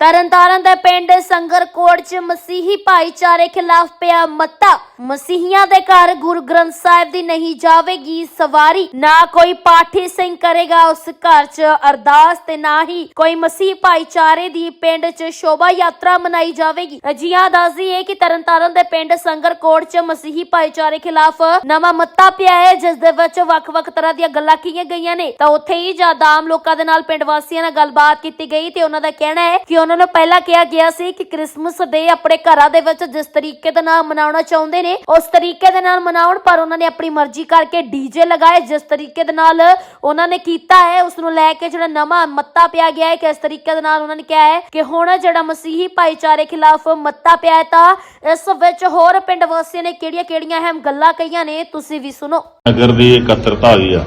ਤਰਨਤਾਰਨ ਦੇ ਪਿੰਡ ਸੰਗਰਕੋਟ 'ਚ ਮਸੀਹੀ ਭਾਈਚਾਰੇ ਖਿਲਾਫ ਪਿਆ ਮੱਤਾ। ਮਸੀਹੀਆਂ ਦੇ ਘਰ ਗੁਰੂ ਗ੍ਰੰਥ ਸਾਹਿਬ ਦੀ ਨਹੀਂ ਜਾਵੇਗੀ ਸਵਾਰੀ। ਨਾ ਕੋਈ ਪਾਠੀ ਸਿੰਘ ਕਰੇਗਾ ਉਸ ਘਰ 'ਚ ਅਰਦਾਸ ਤੇ ਨਾ ਹੀ ਕੋਈ ਮਸੀਹ ਭਾਈਚਾਰੇ ਦੀ ਪਿੰਡ 'ਚ ਸ਼ੋਭਾ ਯਾਤਰਾ ਮਨਾਈ ਜਾਵੇਗੀ। ਅਜਿਹਾ ਦੱਸਦੀ ਹੈ ਕਿ ਤਰਨਤਾਰਨ ਦੇ ਪਿੰਡ ਸੰਗਰਕੋਟ 'ਚ ਮਸੀਹੀ ਭਾਈਚਾਰੇ ਖਿਲਾਫ ਨਵਾਂ ਮੱਤਾ ਪਿਆ ਹੈ, ਜਿਸ ਦੇ ਵਿੱਚ ਵੱਖ-ਵੱਖ ਤਰ੍ਹਾਂ ਦੀਆਂ ਗੱਲਾਂ ਕੀਤੀਆਂ ਗਈਆਂ ਨੇ। ਤਾਂ ਉੱਥੇ ਹੀ ਜਦ ਆਮ ਲੋਕਾਂ ਦੇ ਨਾਲ ਪਿੰਡ ਵਾਸੀਆਂ ਨਾਲ ਗੱਲਬਾਤ ਕੀਤੀ ਗਈ ਤੇ ਉਹਨਾਂ ਦਾ ਕਹਿਣਾ ਹੈ ਕਿ ਉਹਨਾਂ ਨੂੰ ਪਹਿਲਾਂ ਕਿਹਾ ਗਿਆ ਸੀ ਕਿ ਕ੍ਰਿਸਮਸ ਡੇ ਆਪਣੇ ਘਰਾਂ ਦੇ ਵਿੱਚ ਜਿਸ ਤਰੀਕੇ ਦੇ ਨਾਲ ਮਨਾਉਣਾ ਚਾਹੁੰਦੇ ਨੇ, ਉਸ ਤਰੀਕੇ ਦੇ ਨਾਲ ਮਨਾਉਣ, ਪਰ ਉਹਨਾਂ ਨੇ ਆਪਣੀ ਮਰਜ਼ੀ ਕਰਕੇ ਡੀਜੇ ਲਗਾਏ, ਜਿਸ ਤਰੀਕੇ ਦੇ ਨਾਲ ਉਹਨਾਂ ਨੇ ਕੀਤਾ ਹੈ ਉਸ ਨੂੰ ਲੈ ਕੇ ਜਿਹੜਾ ਨਵਾਂ ਮੱਤਾ ਪਿਆ ਗਿਆ ਹੈ ਕਿ ਇਸ ਤਰੀਕੇ ਦੇ ਨਾਲ ਉਹਨਾਂ ਨੇ ਕਿਹਾ ਹੈ ਕਿ ਹੁਣ ਜਿਹੜਾ ਮਸੀਹੀ ਭਾਈਚਾਰੇ ਖਿਲਾਫ ਮੱਤਾ ਪਿਆ ਹੈ, ਤਾਂ ਇਸ ਵਿੱਚ ਹੋਰ ਪਿੰਡ ਵਾਸੀਆਂ ਨੇ ਕਿਹੜੀਆਂ-ਕਿਹੜੀਆਂ ਅਹਿਮ ਗੱਲਾਂ ਕਹੀਆਂ ਨੇ, ਤੁਸੀਂ ਵੀ ਸੁਣੋ। ਨਗਰ ਦੀ ਇਕੱਤਰਤਾ ਹੋਈ ਆ।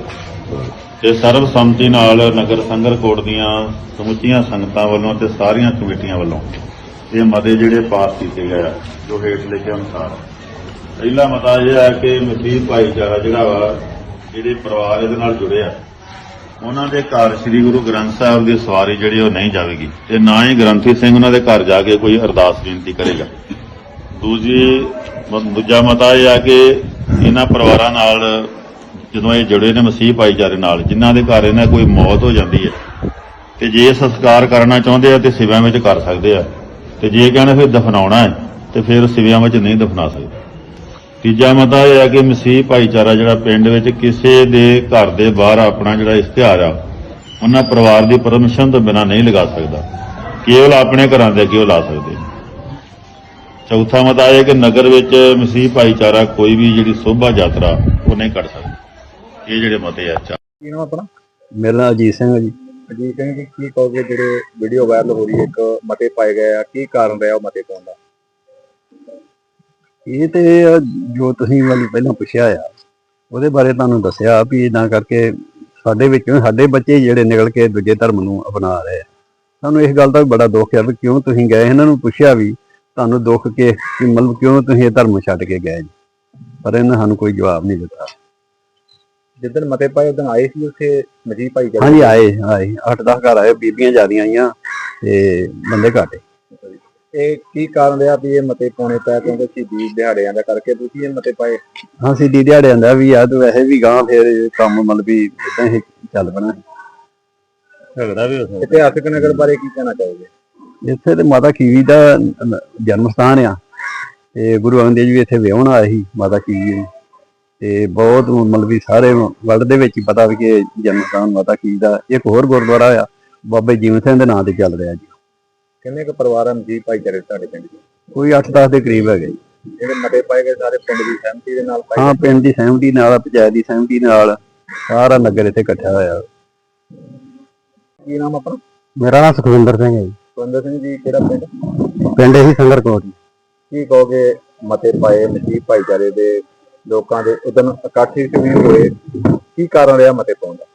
ਤੇ ਸਰਬਸੰਮਤੀ ਨਾਲ ਨਗਰ ਸੰਗਰ ਕੋਟ ਦੀਆਂ ਸਮੁੱਚੀਆਂ ਸੰਗਤਾਂ ਵੱਲੋਂ ਤੇ ਸਾਰੀਆਂ ਕਮੇਟੀਆਂ ਵੱਲੋਂ ਇਹ ਮਤੇ ਜਿਹੜੇ ਪਾਸ ਕੀਤੇ ਗਏ ਆ, ਜੋ ਹੇਠ ਲਿਖੇ ਅਨੁਸਾਰ। ਪਹਿਲਾ ਮਤਾ ਇਹ ਹੈ ਕਿ ਮਸੀਹ ਭਾਈਚਾਰਾ ਜਿਹੜਾ ਵਾ, ਜਿਹੜੇ ਪਰਿਵਾਰ ਇਹਦੇ ਨਾਲ ਜੁੜੇ ਆ, ਉਹਨਾਂ ਦੇ ਘਰ ਸ੍ਰੀ ਗੁਰੂ ਗ੍ਰੰਥ ਸਾਹਿਬ ਦੀ ਸਵਾਰੀ ਜਿਹੜੀ ਉਹ ਨਹੀਂ ਜਾਵੇਗੀ ਤੇ ਨਾ ਹੀ ਗ੍ਰੰਥੀ ਸਿੰਘ ਉਹਨਾਂ ਦੇ ਘਰ ਜਾ ਕੇ ਕੋਈ ਅਰਦਾਸ ਬੇਨਤੀ ਕਰੇਗਾ। ਦੂਜੀ ਮ- ਦੂਜਾ ਮਤਾ ਇਹ ਆ ਕਿ ਇਹਨਾਂ ਪਰਿਵਾਰਾਂ ਨਾਲ ਜਦੋਂ ਇਹ ਜੁੜੇ ਨੇ ਮਸੀਹ ਭਾਈਚਾਰੇ ਨਾਲ, ਜਿਨ੍ਹਾਂ ਦੇ ਘਰ ਇਹਨਾਂ ਕੋਈ ਮੌਤ ਹੋ ਜਾਂਦੀ ਹੈ, ਤੇ ਜੇ ਸੰਸਕਾਰ ਕਰਨਾ ਚਾਹੁੰਦੇ ਆ ਤੇ ਸਿਵਿਆਂ ਵਿੱਚ ਕਰ ਸਕਦੇ ਆ। ਤੇ ਜੇ ਕਹਿੰਦੇ ਫਿਰ ਦਫਨਾਉਣਾ ਹੈ, ਤੇ ਫਿਰ ਸਿਵਿਆਂ ਵਿੱਚ ਨਹੀਂ ਦਫਨਾ ਸਕਦੇ। ਤੀਜਾ ਮਤਾ ਇਹ ਹੈ ਕਿ ਮਸੀਹ ਭਾਈਚਾਰਾ ਜਿਹੜਾ ਪਿੰਡ ਵਿੱਚ ਕਿਸੇ ਦੇ ਘਰ ਦੇ ਬਾਹਰ ਆਪਣਾ ਜਿਹੜਾ ਇਸ਼ਤਿਹਾਰ ਆ, ਉਹਨਾਂ ਪਰਿਵਾਰ ਦੀ ਪਰਮਿਸ਼ਨ ਤੋਂ ਬਿਨਾਂ ਨਹੀਂ ਲਗਾ ਸਕਦਾ। ਕੇਵਲ ਆਪਣੇ ਘਰਾਂ ਦੇ ਅੱਗੇ ਲਾ ਸਕਦੇ ਚੌਥਾ ਮਤਾ ਇਹ ਕਿ ਨਗਰ ਵਿੱਚ ਮਸੀਹ ਭਾਈਚਾਰਾ ਕੋਈ ਵੀ ਜਿਹੜੀ ਸੋਭਾ ਯਾਤਰਾ ਉਹ ਨਹੀਂ ਕਰ ਸਕਦਾ। ਇਹ ਜਿਹੜੇ ਮਤੇ ਆ ਚਾ ਕੀ ਨਾਮ ਆਪਣਾ? ਮੇਰਾ ਨਾਮ ਅਜੀਤ ਸਿੰਘ ਹੈ ਜੀ। ਅਜੀਤ ਸਿੰਘ ਜੀ ਕੀ ਕਹੋਗੇ ਜਿਹੜੇ ਵੀਡੀਓ ਵਾਇਰਲ ਹੋ ਰਹੀ ਹੈ ਇੱਕ ਮਤੇ ਪਾਏ ਗਏ ਆ ਕੀ ਕਾਰਨ ਰਿਹਾ ਉਹ ਮਤੇ ਪਾਉਣ ਦਾ? ਇਹ ਤੇ ਜੋ ਤੁਸੀਂ ਮੈਨੂੰ ਪਹਿਲਾਂ ਪੁੱਛਿਆ ਆ ਉਹਦੇ ਬਾਰੇ ਤੁਹਾਨੂੰ ਦੱਸਿਆ ਵੀ ਇਦਾਂ ਕਰਕੇ ਸਾਡੇ ਵਿੱਚੋਂ ਸਾਡੇ ਬੱਚੇ ਜਿਹੜੇ ਨਿਕਲ ਕੇ ਦੂਜੇ ਧਰਮ ਨੂੰ ਅਪਣਾ ਰਹੇ ਆ। ਸਾਨੂੰ ਇਸ ਗੱਲ ਦਾ ਵੀ ਬੜਾ ਦੁੱਖ ਆ ਵੀ ਕਿਉਂ ਤੁਸੀਂ ਗਏ ਇਹਨਾਂ ਨੂੰ ਪੁੱਛਿਆ ਵੀ ਤੁਹਾਨੂੰ ਦੁੱਖ ਕੇ ਕਿ ਮਤਲਬ ਕਿਉਂ ਤੁਸੀਂ ਇਹ ਧਰਮ ਛੱਡ ਕੇ ਗਏ ਜੀ? ਪਰ ਇਹਨਾਂ ਸਾਨੂੰ ਕੋਈ ਜਵਾਬ ਨਹੀਂ ਦਿੱਤਾ। ਜਿੱਦਣ ਮਤੇ ਪਾਏ ਉਦੋਂ ਆਏ ਸੀ ਉੱਥੇ ਮਜੀਦ ਭਾਈ ਜੀ ਹਾਂਜੀ ਆਏ ਆਏ। 8-10 ਘਰ ਆਏ ਬੀਬੀਆਂ ਜਿਆਦੀਆਂ ਆਈਆਂ ਤੇ ਬੰਦੇ ਘਾਟੇ ਇਹ ਕੀ ਕਾਰਨ ਰਿਹਾ ਵੀ ਇਹ ਮਤੇ ਪਾਉਣੇ ਪਏ ਕਿਉਂਕਿ ਸ਼ਹੀਦੀ ਦਿਹਾੜਿਆਂ ਦਾ ਕਰਕੇ ਤੁਸੀਂ ਇਹ ਮਤੇ ਪਾਏ? ਹਾਂ ਸਿੱਧੀ ਦਿਹਾੜੇ ਆਂਦਾ ਵੀ ਆ ਤੇ ਵੈਸੇ ਵੀ ਗਾਂ ਫਿਰ ਕੰਮ ਮਤਲਬ ਵੀ ਇਦਾਂ ਹੀ ਚੱਲ ਪਣਾ। ਝਗੜਾ ਵੀ ਹੋ ਸਕਦਾ। ਇਤਿਹਾਸਕ ਨਗਰ ਬਾਰੇ ਕੀ ਕਹਿਣਾ ਚਾਹੋਗੇ? ਇੱਥੇ ਤੇ ਮਾਤਾ ਖੀਵੀ ਦਾ ਨ- ਜਨਮ ਸਥਾਨ ਆ। ਤੇ ਗੁਰੂ ਅੰਗਦ ਦੇਵ ਜੀ ਇੱਥੇ ਵਿਆਹਣ ਆਏ ਸੀ ਮਾਤਾ ਖੀਵੀ ਜੀ। ਤੇ ਬਹੁਤ ਮਤਲਬ ਵੀ ਸਾਰੇ ਵਰਲਡ ਦੇ ਵਿੱਚ ਹੀ ਪਤਾ ਵੀ ਕਿ ਜਨਮ ਸਥਾਨ ਮਾਤਾ ਖੀਵੀ ਦਾ ਇੱਕ ਹੋਰ ਗੁਰਦੁਆਰਾ ਆ ਬਾਬੇ ਜੀਵਨ ਸਿੰਘ ਦੇ ਨਾਂ ਤੇ ਚੱਲ ਰਿਹਾ ਜੀ। ਕਿੰਨੇ ਕੁ ਪਰਿਵਾਰ ਆ ਮਜੀਦ ਭਾਈਚਾਰੇ ਤੁਹਾਡੇ ਪਿੰਡ ਦੇ? ਕੋਈ 8-10 ਦੇ ਕਰੀਬ ਹੈਗੇ ਜੀ। ਜਿਹੜੇ ਮਤੇ ਪਾਏ ਗਏ ਸਾਰੇ ਪਿੰਡ ਦੀ ਸਹਿਮਤੀ ਦੇ ਨਾਲ ਪਾਏ ਹਾਂ ਪਿੰਡ ਦੀ ਸਹਿਮਤੀ ਨਾਲ ਪੰਚਾਇਤ ਦੀ ਸਹਿਮਤੀ ਨਾਲ ਸਾਰਾ ਨਗਰ ਇੱਥੇ ਇਕੱਠਾ ਹੋਇਆ। ਕੀ ਨਾਮ ਆਪਣਾ? ਮੇਰਾ ਨਾਮ ਸੁਖਵਿੰਦਰ ਸਿੰਘ ਹੈ ਜੀ। ਸੁਰਿੰਦਰ ਸਿੰਘ ਜੀ ਕਿਹੜਾ ਪਿੰਡ? ਪਿੰਡ ਇਹੀ ਸੰਗਰਕੋਟ ਕੀ ਕਹੋਗੇ ਮਤੇ ਪਾਏ ਮਸੀਹ ਭਾਈਚਾਰੇ ਦੇ ਲੋਕਾਂ ਦੇ ਉਦੋਂ ਇਕੱਠੇ ਕਿਵੇਂ ਹੋਏ? ਕੀ ਕਾਰਨ ਰਿਹਾ ਮਤੇ ਪਾਉਣ ਦਾ?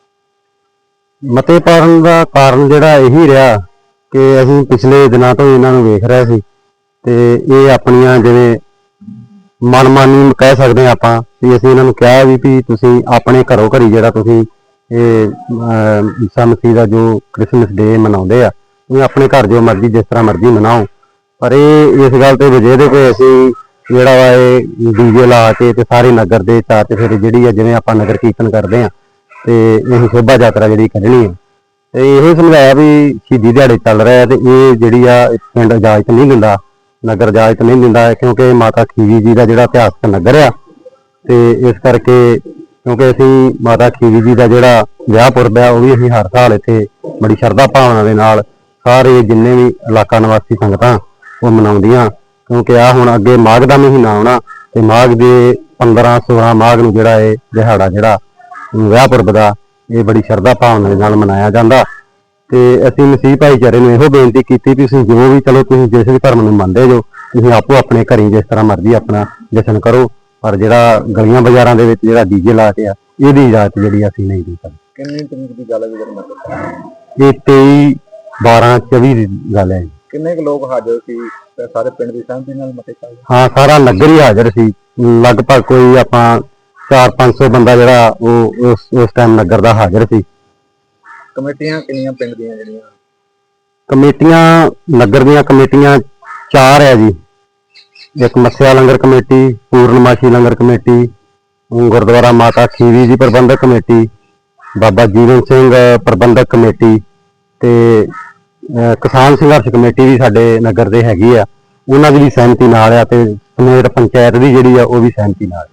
ਮਤੇ ਪਾਉਣ ਦਾ ਕਾਰਨ ਜਿਹੜਾ ਇਹੀ ਰਿਹਾ ਕਿ ਅਸੀਂ ਪਿਛਲੇ ਦਿਨਾਂ ਤੋਂ ਇਹਨਾਂ ਨੂੰ ਵੇਖ ਰਹੇ ਸੀ ਤੇ ਇਹ ਆਪਣੀਆਂ ਜਿਵੇਂ ਮਨਮਾਨੀ ਕਹਿ ਸਕਦੇ ਹਾਂ ਆਪਾਂ ਵੀ ਅਸੀਂ ਇਹਨਾਂ ਨੂੰ ਕਿਹਾ ਵੀ ਵੀ ਤੁਸੀਂ ਆਪਣੇ ਘਰੋਂ ਘਰੀ ਜਿਹੜਾ ਤੁਸੀਂ ਇਹ ਸਮਸੀ ਦਾ ਜੋ ਕ੍ਰਿਸਮਸ ਡੇ ਮਨਾਉਂਦੇ ਆ, ਤੁਸੀਂ ਆਪਣੇ ਘਰ ਜੋ ਮਰਜ਼ੀ ਜਿਸ ਤਰ੍ਹਾਂ ਮਰਜ਼ੀ ਮਨਾਓ। ਪਰ ਇਹ ਇਸ ਗੱਲ ਤੇ ਵਜੇ ਦੇ ਕਿ ਅਸੀਂ ਜਿਹੜਾ ਵਾ ਇਹ ਡੀਜੇ ਲਾ ਕੇ ਤੇ ਸਾਰੇ ਨਗਰ ਦੇ ਚਾਰ ਤੇ ਫਿਰ ਜਿਹੜੀ ਆ ਜਿਵੇਂ ਆਪਾਂ ਨਗਰ ਕੀਰਤਨ ਕਰਦੇ ਆ, ਤੇ ਇਹ ਸ਼ੋਭਾ ਯਾਤਰਾ ਜਿਹੜੀ ਕੱਢਣੀ ਆ। ਤੇ ਇਹ ਸਮਝਾਇਆ ਵੀ ਸ਼ਹੀਦੀ ਦਿਹਾੜੇ ਚੱਲ ਰਿਹਾ ਤੇ ਇਹ ਜਿਹੜੀ ਆ ਪਿੰਡ ਇਜਾਜ਼ਤ ਨਹੀਂ ਦਿੰਦਾ, ਨਗਰ ਇਜਾਜ਼ਤ ਨਹੀਂ ਦਿੰਦਾ, ਕਿਉਂਕਿ ਮਾਤਾ ਖੀਵੀ ਜੀ ਦਾ ਜਿਹੜਾ ਇਤਿਹਾਸਕ ਨਗਰ ਆ। ਤੇ ਇਸ ਕਰਕੇ ਕਿਉਂਕਿ ਅਸੀਂ ਮਾਤਾ ਖੀਵੀ ਜੀ ਦਾ ਜਿਹੜਾ ਵਿਆਹ ਪੁਰਬ ਆ, ਉਹ ਵੀ ਅਸੀਂ ਹਰ ਸਾਲ ਇੱਥੇ ਬੜੀ ਸ਼ਰਧਾ ਭਾਵਨਾ ਦੇ ਨਾਲ ਸਾਰੇ ਜਿੰਨੇ ਵੀ ਇਲਾਕਾ ਨਿਵਾਸੀ ਸੰਗਤਾਂ ਉਹ ਮਨਾਉਂਦੀਆਂ। ਕਿਉਂਕਿ ਆ ਹੁਣ ਅੱਗੇ ਮਾਘ ਦਾ ਮਹੀਨਾ ਆਉਣਾ ਤੇ ਮਾਘ ਦੇ 15 16 ਮਾਘ ਨੂੰ ਜਿਹੜਾ ਇਹ ਦਿਹਾੜਾ ਜਿਹੜਾ ਵਿਆਹ ਪੁਰਬ ਦਾ ਇਹ ਬੜੀ ਸ਼ਰਧਾ ਭਾਵਨਾ ਦੇ ਨਾਲ ਮਨਾਇਆ ਜਾਂਦਾ ਤੇ ਅਸੀਂ ਮਸੀਹ ਭਾਈਚਾਰੇ ਨੂੰ ਇਹੋ ਬੇਨਤੀ ਕੀਤੀ ਵੀ ਤੁਸੀਂ ਜੋ ਵੀ ਚਲੋ ਤੁਸੀਂ ਜਿਸ ਵੀ ਧਰਮ ਨੂੰ ਮੰਨਦੇ ਜੋ ਤੁਸੀਂ ਆਪੋ ਆਪਣੇ ਘਰੀ ਜਿਸ ਤਰ੍ਹਾਂ ਮਰਜ਼ੀ ਆਪਣਾ ਜਸ਼ਨ ਕਰੋ ਪਰ ਜਿਹੜਾ ਗਲੀਆਂ ਬਾਜ਼ਾਰਾਂ ਦੇ ਵਿੱਚ ਜਿਹੜਾ ਡੀਜੇ ਲਾ ਕੇ ਆ ਇਹਦੀ ਇਜਾਜ਼ਤ ਜਿਹੜੀ ਅਸੀਂ ਨਹੀਂ ਦੇ ਸਕਦੇ ਕਿੰਨੀ ਤਰੀਕ ਦੀ ਗੱਲ ਹੈ ਜਦੋਂ? ਇਹ 23 12 24 ਦੀ ਗੱਲ ਹੈ। ਕਿੰਨੇ ਕੁ ਲੋਕ ਹਾਜ਼ਰ ਸੀ ਸਾਰੇ ਪਿੰਡ ਦੀ ਸਹਿਮਤੀ ਨਾਲ ਮਤੇ ਪਾਏ ਹਾਂ ਸਾਰਾ ਨਗਰ ਹੀ ਹਾਜ਼ਰ ਸੀ। ਲਗਭਗ ਕੋਈ ਆਪਾਂ 4-500 ਬੰਦਾ ਜਿਹੜਾ ਉਹ ਉਸ ਉਸ ਟਾਈਮ ਨਗਰ ਦਾ ਹਾਜ਼ਰ ਸੀ। ਕਮੇਟੀਆਂ ਕਿੰਨੀਆਂ ਪਿੰਡ ਦੀਆਂ ਜਿਹੜੀਆਂ? ਕਮੇਟੀਆਂ ਨਗਰ ਦੀਆਂ ਕਮੇਟੀਆਂ ਚਾਰ ਹੈ ਜੀ। ਇੱਕ ਮੱਸਿਆ ਲੰਗਰ ਕਮੇਟੀ ਪੂਰਨਮਾਸ਼ੀ ਲੰਗਰ ਕਮੇਟੀ ਗੁਰਦੁਆਰਾ ਮਾਤਾ ਖੀਰੀ ਜੀ ਪ੍ਰਬੰਧਕ ਕਮੇਟੀ ਬਾਬਾ ਜੀਵਨ ਸਿੰਘ ਪ੍ਰਬੰਧਕ ਕਮੇਟੀ ਤੇ ਕਿਸਾਨ ਸੰਘਰਸ਼ ਕਮੇਟੀ ਵੀ ਸਾਡੇ ਨਗਰ ਦੇ ਹੈਗੀ ਆ। ਉਹਨਾਂ ਦੀ ਵੀ ਸਹਿਮਤੀ ਨਾਲ ਆ ਤੇ ਸਮੇਤ ਪੰਚਾਇਤ ਦੀ ਜਿਹੜੀ ਆ ਉਹ ਵੀ ਸਹਿਮਤੀ ਨਾਲ